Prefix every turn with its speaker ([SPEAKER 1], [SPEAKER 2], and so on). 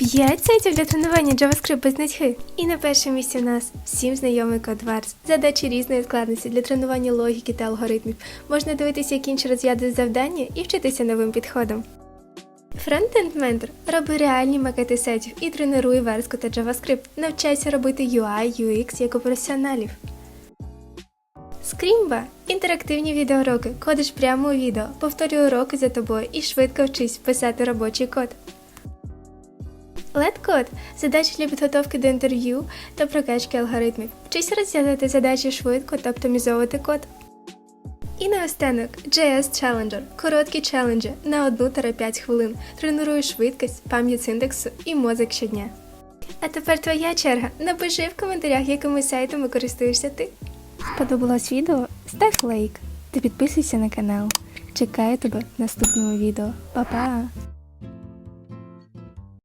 [SPEAKER 1] 5 сайтів для тренування JavaScript без нудьги. І на першому місці в нас всім знайомий CodeWars. Задачі різної складності для тренування логіки та алгоритмів. Можна дивитися, як інші розв'язують завдання і вчитися новим підходам. Frontend Mentor робить реальні макети сайтів і тренує верстку та JavaScript. Навчайся робити UI, UX як у професіоналів. Скрімба інтерактивні відеоуроки. Кодиш прямо у відео, повторюй уроки за тобою і швидко вчись писати робочий код. LED-код – задачі для підготовки до інтерв'ю та прокачки алгоритмів. Вчись розв'язати задачі швидко та оптимізовувати код. І наостанок JS Challenger – короткі челенджі на 1-5 хвилин. Тренуй швидкість, пам'ять синтексу і мозок щодня. А тепер твоя черга. Напиши в коментарях, якими сайтами користуєшся ти. Сподобалось відео? Став лайк та підписуйся на канал. Чекаю тебе в наступному відео. Па-па!